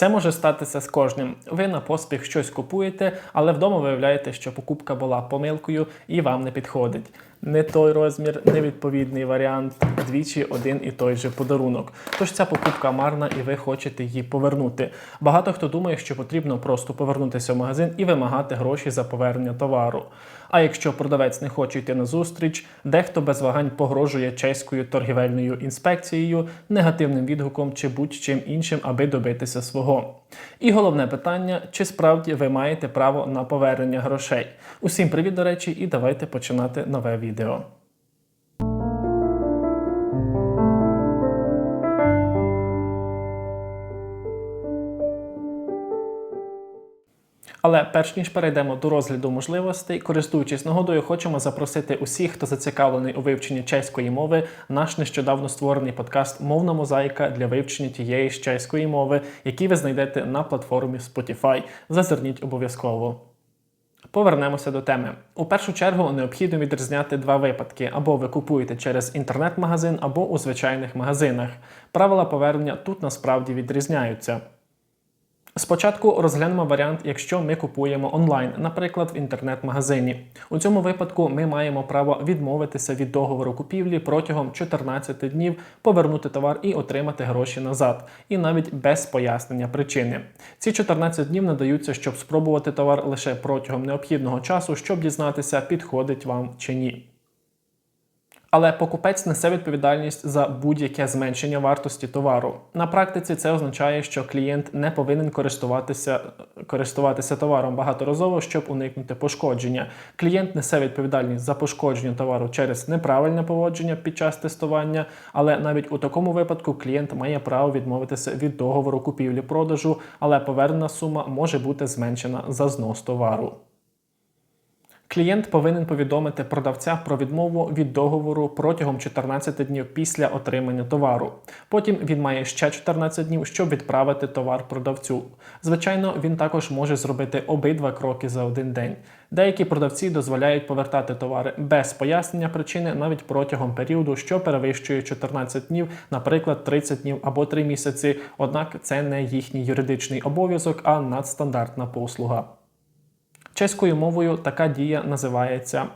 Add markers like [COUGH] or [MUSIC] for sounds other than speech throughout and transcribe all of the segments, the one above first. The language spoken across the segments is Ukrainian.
Це може статися з кожним. Ви на поспіх щось купуєте, але вдома виявляєте, що покупка була помилкою і вам не підходить. Не той розмір, невідповідний варіант, двічі один і той же подарунок. Тож ця покупка марна і ви хочете її повернути. Багато хто думає, що потрібно просто повернутися в магазин і вимагати гроші за повернення товару. А якщо продавець не хоче йти на зустріч, дехто без вагань погрожує чеською торгівельною інспекцією, негативним відгуком чи будь-чим іншим, аби добитися свого. І головне питання: чи справді ви маєте право на повернення грошей? Усім привіт, до речі, і давайте починати нове відео. Але перш ніж перейдемо до розгляду можливостей, користуючись нагодою, хочемо запросити усіх, хто зацікавлений у вивченні чеської мови, наш нещодавно створений подкаст Мовна мозаїка для вивчення тієї ж чеської мови, який ви знайдете на платформі Spotify. Зазирніть обов'язково. Повернемося до теми. У першу чергу необхідно відрізняти два випадки: або ви купуєте через інтернет-магазин, або у звичайних магазинах. Правила повернення тут насправді відрізняються. Спочатку розглянемо варіант, якщо ми купуємо онлайн, наприклад, в інтернет-магазині. У цьому випадку ми маємо право відмовитися від договору купівлі протягом 14 днів, повернути товар і отримати гроші назад, і навіть без пояснення причини. Ці 14 днів надаються, щоб спробувати товар лише протягом необхідного часу, щоб дізнатися, підходить вам чи ні. Але покупець несе відповідальність за будь-яке зменшення вартості товару. На практиці це означає, що клієнт не повинен користуватися користуватися товаром багаторазово, щоб уникнути пошкодження. Клієнт несе відповідальність за пошкодження товару через неправильне поводження під час тестування, але навіть у такому випадку клієнт має право відмовитися від договору купівлі-продажу, але повернена сума може бути зменшена за знос товару. Клієнт повинен повідомити продавця про відмову від договору протягом 14 днів після отримання товару. Потім він має ще 14 днів, щоб відправити товар продавцю. Звичайно, він також може зробити обидва кроки за один день. Деякі продавці дозволяють повертати товари без пояснення причини навіть протягом періоду, що перевищує 14 днів, наприклад, 30 днів або 3 місяці. Однак це не їхній юридичний обов'язок, а надстандартна послуга. Чеською мовою така дія називається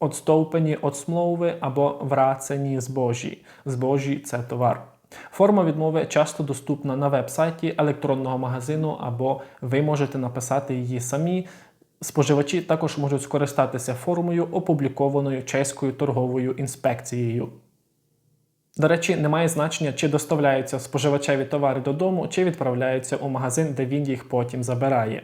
«odstoupení od смлови або врацені збожі. Збожі це товар. Форма відмови часто доступна на веб-сайті електронного магазину, або ви можете написати її самі. Споживачі також можуть скористатися формою, опублікованою чеською торговою інспекцією. До речі, немає значення, чи доставляються споживачеві товари додому, чи відправляються у магазин, де він їх потім забирає.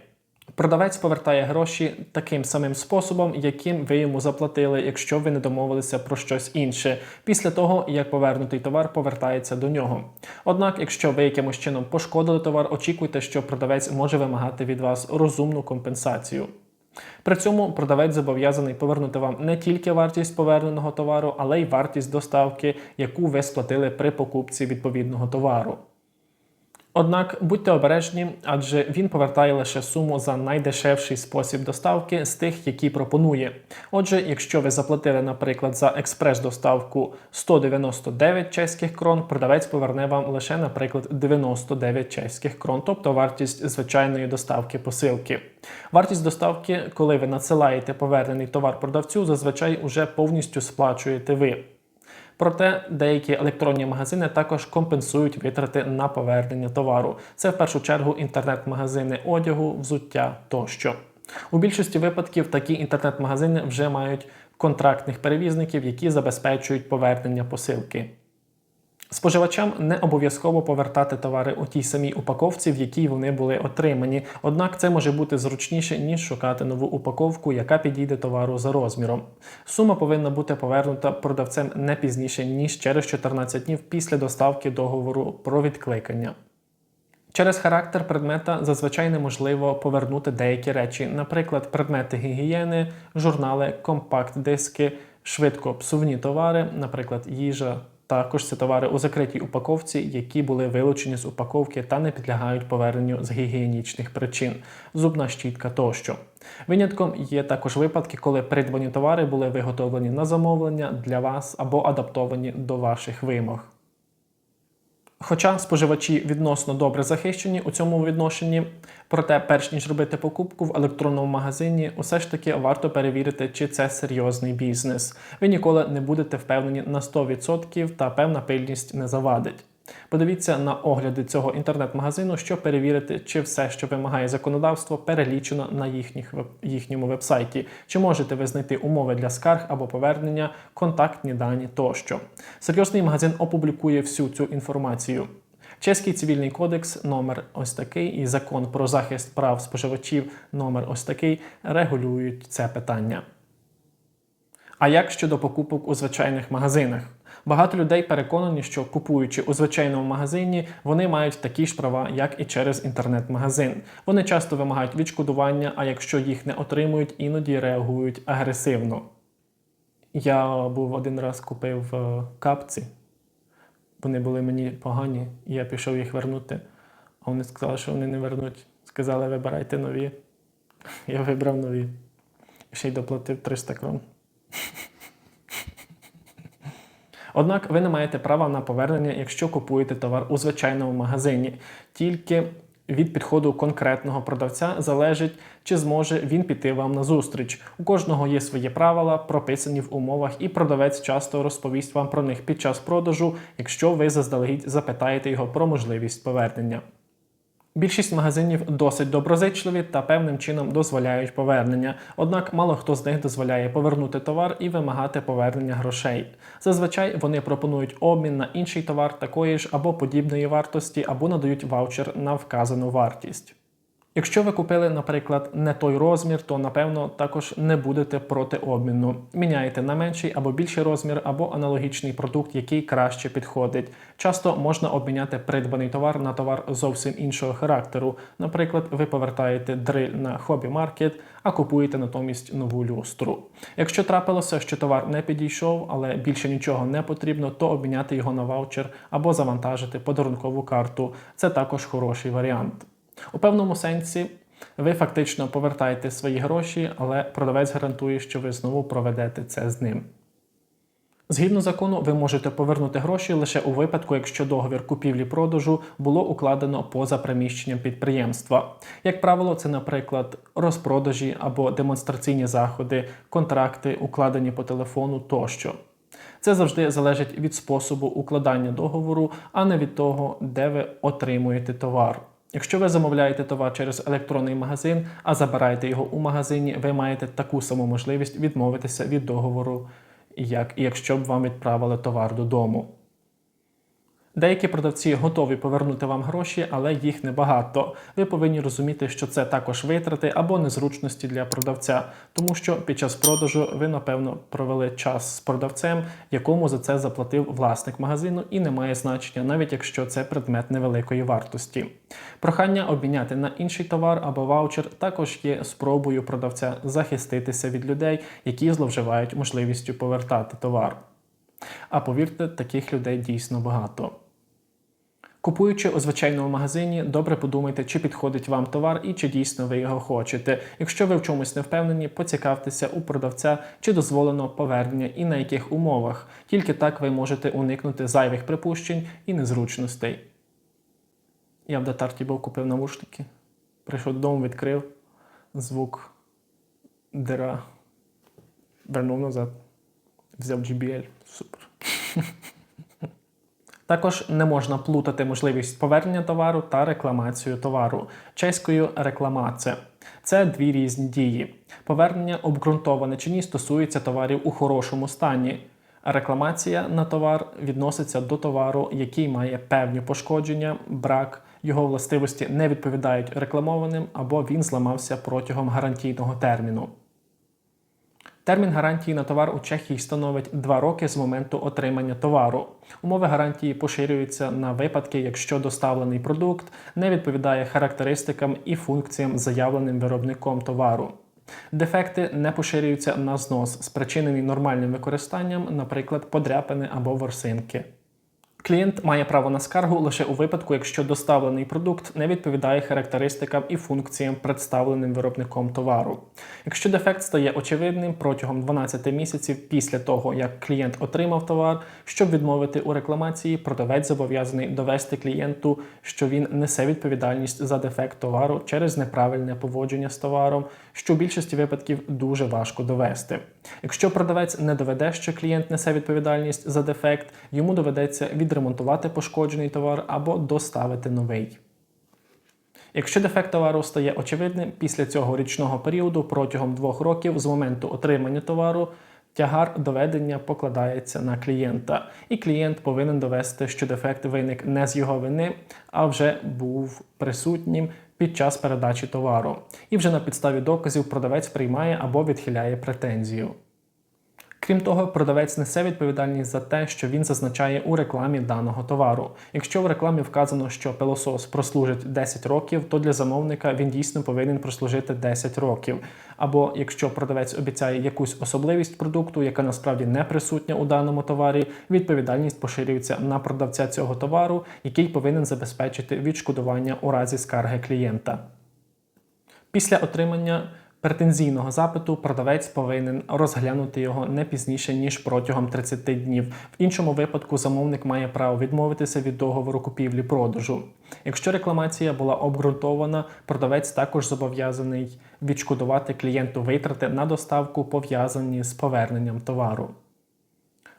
Продавець повертає гроші таким самим способом, яким ви йому заплатили, якщо ви не домовилися про щось інше, після того як повернутий товар повертається до нього. Однак, якщо ви якимось чином пошкодили товар, очікуйте, що продавець може вимагати від вас розумну компенсацію. При цьому продавець зобов'язаний повернути вам не тільки вартість поверненого товару, але й вартість доставки, яку ви сплатили при покупці відповідного товару. Однак будьте обережні, адже він повертає лише суму за найдешевший спосіб доставки з тих, які пропонує. Отже, якщо ви заплатили, наприклад, за експрес-доставку 199 чеських крон, продавець поверне вам лише, наприклад, 99 чеських крон, тобто вартість звичайної доставки посилки. Вартість доставки, коли ви надсилаєте повернений товар продавцю, зазвичай уже повністю сплачуєте ви. Проте деякі електронні магазини також компенсують витрати на повернення товару. Це в першу чергу інтернет-магазини одягу, взуття тощо. У більшості випадків такі інтернет-магазини вже мають контрактних перевізників, які забезпечують повернення посилки. Споживачам не обов'язково повертати товари у тій самій упаковці, в якій вони були отримані. Однак це може бути зручніше, ніж шукати нову упаковку, яка підійде товару за розміром. Сума повинна бути повернута продавцем не пізніше, ніж через 14 днів після доставки договору про відкликання. Через характер предмета зазвичай неможливо повернути деякі речі, наприклад, предмети гігієни, журнали, компакт-диски, швидко псувні товари, наприклад, їжа. Також це товари у закритій упаковці, які були вилучені з упаковки та не підлягають поверненню з гігієнічних причин, зубна щітка тощо. Винятком є також випадки, коли придбані товари були виготовлені на замовлення для вас або адаптовані до ваших вимог. Хоча споживачі відносно добре захищені у цьому відношенні, проте, перш ніж робити покупку в електронному магазині, усе ж таки варто перевірити, чи це серйозний бізнес. Ви ніколи не будете впевнені на 100% та певна пильність не завадить. Подивіться на огляди цього інтернет-магазину, щоб перевірити, чи все, що вимагає законодавство, перелічено на їхніх, їхньому вебсайті, чи можете ви знайти умови для скарг або повернення, контактні дані тощо. Серйозний магазин опублікує всю цю інформацію. Чеський цивільний кодекс номер ось такий і закон про захист прав споживачів номер ось такий регулюють це питання. А як щодо покупок у звичайних магазинах? Багато людей переконані, що купуючи у звичайному магазині, вони мають такі ж права, як і через інтернет-магазин. Вони часто вимагають відшкодування, а якщо їх не отримують, іноді реагують агресивно. Я був один раз купив е, капці. Вони були мені погані, і я пішов їх вернути. А вони сказали, що вони не вернуть. Сказали, вибирайте нові. [LAUGHS] Я вибрав нові. Ще й доплатив 300 крон. [LAUGHS] Однак ви не маєте права на повернення, якщо купуєте товар у звичайному магазині. Тільки від підходу конкретного продавця залежить, чи зможе він піти вам на зустріч. У кожного є свої правила, прописані в умовах, і продавець часто розповість вам про них під час продажу, якщо ви заздалегідь запитаєте його про можливість повернення. Більшість магазинів досить доброзичливі та певним чином дозволяють повернення. Однак мало хто з них дозволяє повернути товар і вимагати повернення грошей. Зазвичай вони пропонують обмін на інший товар такої ж або подібної вартості, або надають ваучер на вказану вартість. Якщо ви купили, наприклад, не той розмір, то напевно також не будете проти обміну. Міняєте на менший або більший розмір, або аналогічний продукт, який краще підходить. Часто можна обміняти придбаний товар на товар зовсім іншого характеру. Наприклад, ви повертаєте дриль на хобі маркет, а купуєте натомість нову люстру. Якщо трапилося, що товар не підійшов, але більше нічого не потрібно, то обміняти його на ваучер або завантажити подарункову карту. Це також хороший варіант. У певному сенсі ви фактично повертаєте свої гроші, але продавець гарантує, що ви знову проведете це з ним. Згідно закону, ви можете повернути гроші лише у випадку, якщо договір купівлі-продажу було укладено поза приміщенням підприємства. Як правило, це, наприклад, розпродажі або демонстраційні заходи, контракти, укладені по телефону тощо. Це завжди залежить від способу укладання договору, а не від того, де ви отримуєте товар. Якщо ви замовляєте товар через електронний магазин, а забираєте його у магазині, ви маєте таку саму можливість відмовитися від договору, як і якщо б вам відправили товар додому. Деякі продавці готові повернути вам гроші, але їх небагато. Ви повинні розуміти, що це також витрати або незручності для продавця, тому що під час продажу ви, напевно, провели час з продавцем, якому за це заплатив власник магазину, і не має значення, навіть якщо це предмет невеликої вартості. Прохання обміняти на інший товар або ваучер також є спробою продавця захиститися від людей, які зловживають можливістю повертати товар. А повірте, таких людей дійсно багато. Купуючи у звичайному магазині, добре подумайте, чи підходить вам товар і чи дійсно ви його хочете. Якщо ви в чомусь не впевнені, поцікавтеся у продавця, чи дозволено повернення і на яких умовах. Тільки так ви можете уникнути зайвих припущень і незручностей. Я в Датарті був купив навушники, прийшов додому, відкрив звук дира, вернув назад, взяв JBL. Супер. [LAUGHS] Також не можна плутати можливість повернення товару та рекламацію товару. Чеською рекламація. Це дві різні дії. Повернення обґрунтоване чи ні стосується товарів у хорошому стані. Рекламація на товар відноситься до товару, який має певні пошкодження, брак, його властивості не відповідають рекламованим або він зламався протягом гарантійного терміну. Термін гарантії на товар у Чехії становить 2 роки з моменту отримання товару. Умови гарантії поширюються на випадки, якщо доставлений продукт не відповідає характеристикам і функціям, заявленим виробником товару. Дефекти не поширюються на знос, спричинений нормальним використанням, наприклад, подряпини або ворсинки. Клієнт має право на скаргу лише у випадку, якщо доставлений продукт не відповідає характеристикам і функціям, представленим виробником товару. Якщо дефект стає очевидним протягом 12 місяців після того, як клієнт отримав товар, щоб відмовити у рекламації, продавець зобов'язаний довести клієнту, що він несе відповідальність за дефект товару через неправильне поводження з товаром, що в більшості випадків дуже важко довести. Якщо продавець не доведе, що клієнт несе відповідальність за дефект, йому доведеться відремонтувати пошкоджений товар або доставити новий. Якщо дефект товару стає очевидним після цього річного періоду протягом двох років з моменту отримання товару, тягар доведення покладається на клієнта, і клієнт повинен довести, що дефект виник не з його вини, а вже був присутнім під час передачі товару. І вже на підставі доказів продавець приймає або відхиляє претензію. Крім того, продавець несе відповідальність за те, що він зазначає у рекламі даного товару. Якщо в рекламі вказано, що пилосос прослужить 10 років, то для замовника він дійсно повинен прослужити 10 років. Або якщо продавець обіцяє якусь особливість продукту, яка насправді не присутня у даному товарі, відповідальність поширюється на продавця цього товару, який повинен забезпечити відшкодування у разі скарги клієнта. Після отримання претензійного запиту продавець повинен розглянути його не пізніше ніж протягом 30 днів. В іншому випадку замовник має право відмовитися від договору купівлі-продажу. Якщо рекламація була обґрунтована, продавець також зобов'язаний відшкодувати клієнту витрати на доставку, пов'язані з поверненням товару.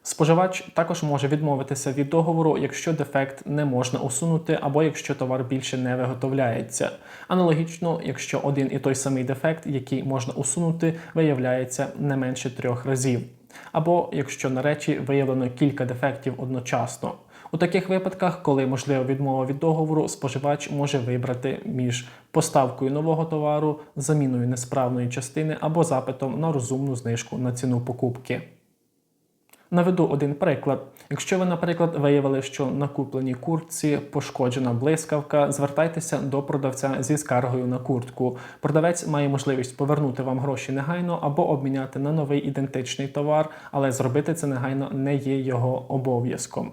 Споживач також може відмовитися від договору, якщо дефект не можна усунути, або якщо товар більше не виготовляється. Аналогічно, якщо один і той самий дефект, який можна усунути, виявляється не менше трьох разів, або якщо на речі виявлено кілька дефектів одночасно. У таких випадках, коли можлива відмова від договору, споживач може вибрати між поставкою нового товару, заміною несправної частини або запитом на розумну знижку на ціну покупки. Наведу один приклад. Якщо ви, наприклад, виявили, що на купленій куртці пошкоджена блискавка, звертайтеся до продавця зі скаргою на куртку. Продавець має можливість повернути вам гроші негайно або обміняти на новий ідентичний товар, але зробити це негайно не є його обов'язком.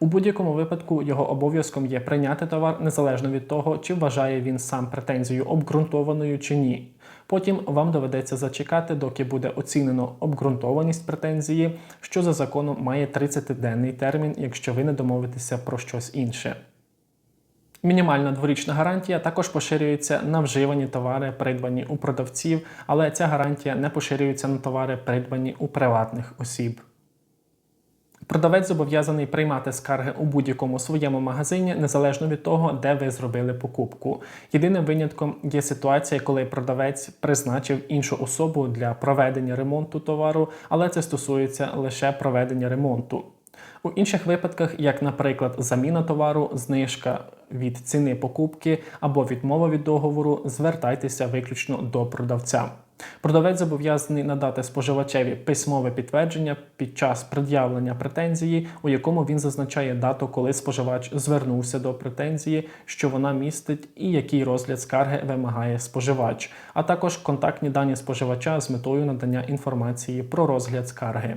У будь-якому випадку його обов'язком є прийняти товар незалежно від того, чи вважає він сам претензію обґрунтованою чи ні. Потім вам доведеться зачекати, доки буде оцінено обґрунтованість претензії, що за законом має 30-денний термін, якщо ви не домовитеся про щось інше. Мінімальна дворічна гарантія також поширюється на вживані товари, придбані у продавців, але ця гарантія не поширюється на товари, придбані у приватних осіб. Продавець зобов'язаний приймати скарги у будь-якому своєму магазині, незалежно від того, де ви зробили покупку. Єдиним винятком є ситуація, коли продавець призначив іншу особу для проведення ремонту товару, але це стосується лише проведення ремонту. У інших випадках, як, наприклад, заміна товару, знижка від ціни покупки або відмова від договору, звертайтеся виключно до продавця. Продавець зобов'язаний надати споживачеві письмове підтвердження під час пред'явлення претензії, у якому він зазначає дату, коли споживач звернувся до претензії, що вона містить, і який розгляд скарги вимагає споживач, а також контактні дані споживача з метою надання інформації про розгляд скарги.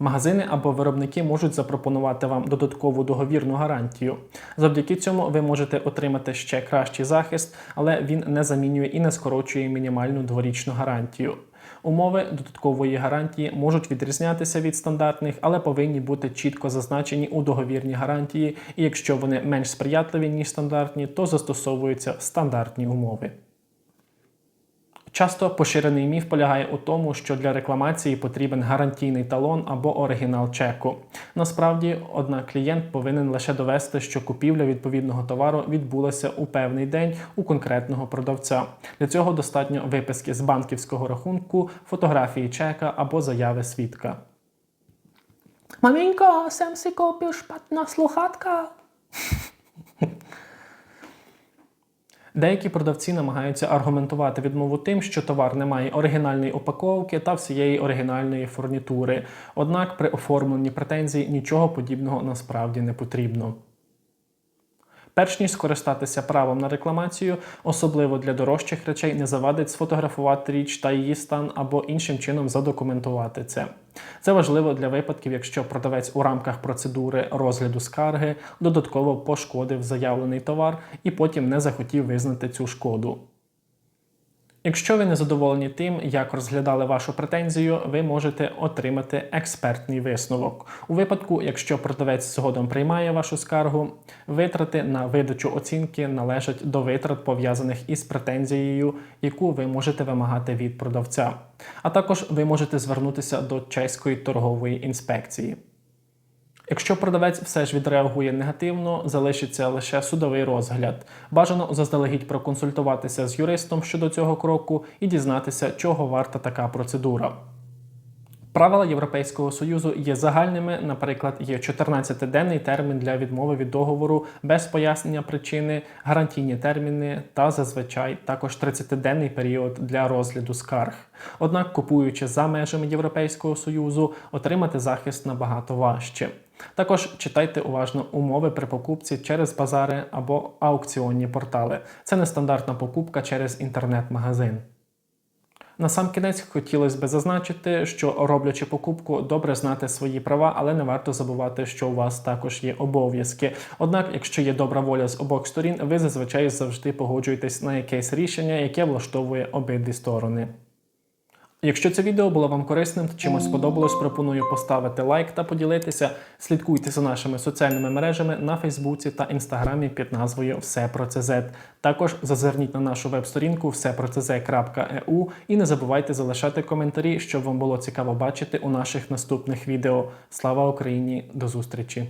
Магазини або виробники можуть запропонувати вам додаткову договірну гарантію. Завдяки цьому ви можете отримати ще кращий захист, але він не замінює і не скорочує мінімальну дворічну гарантію. Умови додаткової гарантії можуть відрізнятися від стандартних, але повинні бути чітко зазначені у договірній гарантії, і якщо вони менш сприятливі, ніж стандартні, то застосовуються стандартні умови. Часто поширений міф полягає у тому, що для рекламації потрібен гарантійний талон або оригінал чеку. Насправді, однак клієнт повинен лише довести, що купівля відповідного товару відбулася у певний день у конкретного продавця. Для цього достатньо виписки з банківського рахунку, фотографії чека або заяви свідка. Маменько, сам си купив шпатна слухатка. Деякі продавці намагаються аргументувати відмову тим, що товар не має оригінальної упаковки та всієї оригінальної фурнітури. Однак при оформленні претензій нічого подібного насправді не потрібно. Перш ніж скористатися правом на рекламацію, особливо для дорожчих речей, не завадить сфотографувати річ та її стан або іншим чином задокументувати це. Це важливо для випадків, якщо продавець у рамках процедури розгляду скарги додатково пошкодив заявлений товар і потім не захотів визнати цю шкоду. Якщо ви не задоволені тим, як розглядали вашу претензію, ви можете отримати експертний висновок. У випадку, якщо продавець згодом приймає вашу скаргу, витрати на видачу оцінки належать до витрат пов'язаних із претензією, яку ви можете вимагати від продавця. А також ви можете звернутися до чеської торгової інспекції. Якщо продавець все ж відреагує негативно, залишиться лише судовий розгляд. Бажано заздалегідь проконсультуватися з юристом щодо цього кроку і дізнатися, чого варта така процедура. Правила Європейського союзу є загальними. Наприклад, є 14-денний термін для відмови від договору без пояснення причини, гарантійні терміни та зазвичай також 30-денний період для розгляду скарг. Однак, купуючи за межами Європейського союзу, отримати захист набагато важче. Також читайте уважно умови при покупці через базари або аукціонні портали. Це нестандартна покупка через інтернет-магазин. На сам кінець хотілося би зазначити, що роблячи покупку, добре знати свої права, але не варто забувати, що у вас також є обов'язки. Однак, якщо є добра воля з обох сторін, ви зазвичай завжди погоджуєтесь на якесь рішення, яке влаштовує обидві сторони. Якщо це відео було вам корисним та чимось сподобалось, пропоную поставити лайк та поділитися. Слідкуйте за нашими соціальними мережами на Фейсбуці та Інстаграмі під назвою Все про ЦЗ. Також зазирніть на нашу веб-сторінку всепроцз.eu і не забувайте залишати коментарі, щоб вам було цікаво бачити у наших наступних відео. Слава Україні! До зустрічі!